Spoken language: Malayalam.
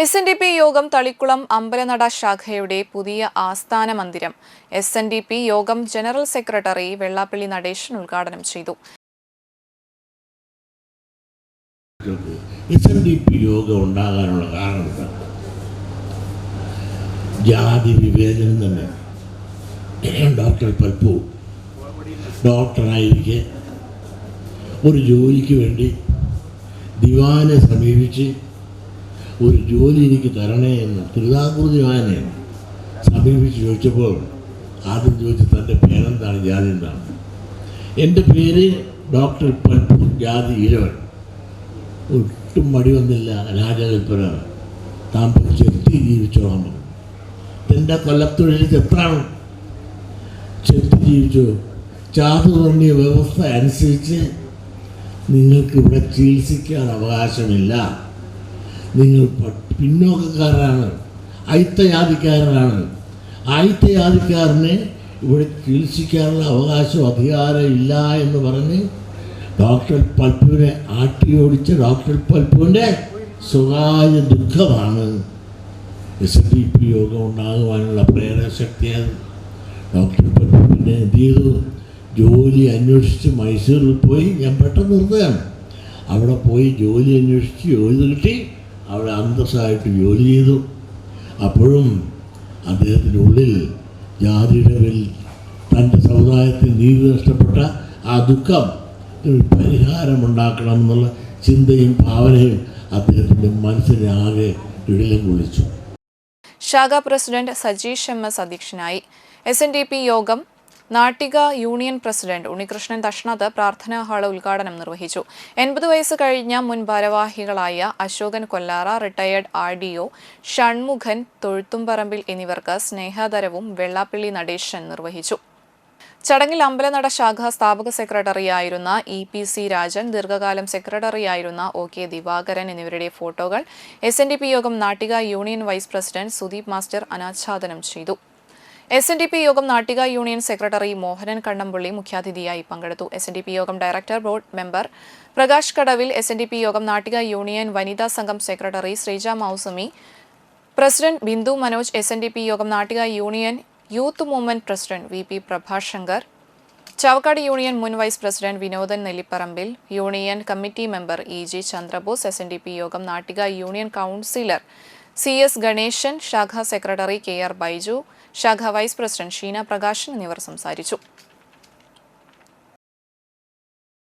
എസ് എൻ ഡി പി യോഗം തളിക്കുളം അമ്പലനട ശാഖയുടെ പുതിയ ആസ്ഥാന മന്ദിരം. എസ് എൻ ഡി പി യോഗം ജനറൽ സെക്രട്ടറി വെള്ളാപ്പള്ളി നടേശൻ ഉദ്ഘാടനം ചെയ്തു. എസ് എൻ ഡി പി യോഗം ഉണ്ടാകാനുള്ള കാരണം? ജാതി വിവേചനം തന്നെ. ഡോക്ടർ പൽപ്പു. ഡോക്ടറായിരിക്കെ. ഒരു ജോലിക്ക് വേണ്ടി ദിവാനെ സമീപിച്ച് ഒരു ജോലി എനിക്ക് തരണേ എന്ന് തിരുവിതാംകൂർ ദേവാനെ സമീപിച്ച് ചോദിച്ചപ്പോൾ ആദ്യം ചോദിച്ച് തന്റെ പേരെന്താണ്? ജാതി എന്താണ്? എന്റെ പേര് ഡോക്ടർ പൽപ്പു ജാതി ഇരവൻ ഒട്ടും മടി വന്നില്ല രാജകൽപ്പനാണ് താൻ ചെത്തി ജീവിച്ചോളാൻ പറഞ്ഞു. എന്റെ കൊല്ലത്തൊഴിൽ ചെത്താണ് ചെത്തി ജീവിച്ചു. ചാതുവർണീയ വ്യവസ്ഥ അനുസരിച്ച് നിങ്ങൾക്ക് ഇവിടെ ചികിത്സിക്കാൻ അവകാശമില്ല. നിങ്ങൾ പിന്നോക്കക്കാരാണ് അയിത്തജാതിക്കാരനാണ് അയിത്തജാതിക്കാരനെ ഇവിടെ ചികിത്സിക്കാനുള്ള അവകാശം അധികാരം ഇല്ല എന്ന് പറഞ്ഞ് ഡോക്ടർ പൽപ്പുവിനെ ആട്ടിയോടിച്ച ഡോക്ടർ പൽപ്പുവിന്റെ സ്വകാര്യ ദുഃഖമാണ്. എസ് എൻ ഡി പി യോഗം ഉണ്ടാകുവാനുള്ള പ്രേരകശക്തിയാണ് ഡോക്ടർ പൽപ്പു പിന്നെ എന്ത് ചെയ്തു ജോലി അന്വേഷിച്ച് മൈസൂരിൽ പോയി ഞാൻ പെട്ടെന്ന് നിർത്തുകയാണ്. അവിടെ പോയി ജോലി അന്വേഷിച്ച് ജോലി കിട്ടി അവിടെ അന്തസ്സായിട്ട് ജോലി ചെയ്തു. അപ്പോഴും അദ്ദേഹത്തിന്റെ ഉള്ളിൽ ജാതിയുടെ പേരിൽ തന്റെ സമുദായത്തിൽ നീതി നഷ്ടപ്പെട്ട ആ ദുഃഖം ഒരു പരിഹാരമുണ്ടാക്കണം എന്നുള്ള ചിന്തയും ഭാവനയും അദ്ദേഹത്തിന്റെ മനസ്സിനെ ആകെ ഇടലം കൊള്ളിച്ചു. ശാഖാ പ്രസിഡന്റ് സജീഷ് എം എസ് അധ്യക്ഷനായി. എസ് എൻ ഡി പി യോഗം നാട്ടിക യൂണിയൻ പ്രസിഡന്റ് ഉണ്ണികൃഷ്ണൻ തഷ്ണത്ത് പ്രാർത്ഥനാ ഹാൾ ഉദ്ഘാടനം നിർവഹിച്ചു. എൺപത് വയസ്സ് കഴിഞ്ഞ മുൻ ഭാരവാഹികളായ Ashokan Kollara retired R D O Shanmukhan Thozhuthumparambil എന്നിവർക്ക് സ്നേഹാദരവും വെള്ളാപ്പള്ളി നടേശൻ നിർവഹിച്ചു. ചടങ്ങിൽ അമ്പലനട ശാഖ സ്ഥാപക സെക്രട്ടറിയായിരുന്ന ഇ പി സി രാജൻ ദീർഘകാലം സെക്രട്ടറിയായിരുന്ന ഒ കെ ദിവാകരൻ എന്നിവരുടെ ഫോട്ടോകൾ എസ് എൻ ഡി പി യോഗം Nattika union vice president Sudeep master അനാച്ഛാദനം ചെയ്തു. എസ് എൻ ഡി പി യോഗം നാട്ടിക യൂണിയൻ സെക്രട്ടറി മോഹനൻ കണ്ണമ്പള്ളി മുഖ്യാതിഥിയായി പങ്കെടുത്തു. എസ് എൻ ഡി പി യോഗം director board member Prakash Kadavil S N D P യോഗം നാട്ടിക യൂണിയൻ വനിതാ സംഘം secretary Sreeja Mausami president Bindu Manoj S N D P യോഗം Nattika union youth movement president V P Prabhashankar Chavakkad union മുൻ vice president Vinodan Nellipparambil union committee member E G Chandrabose S N D P യോഗം Nattika union councillor C S Ganeshan ശാഖാ സെക്രട്ടറി കെ ആർ ബൈജു ശാഖ വൈസ് പ്രസിഡന്റ് ഷീന പ്രകാശൻ എന്നിവർ സംസാരിച്ചു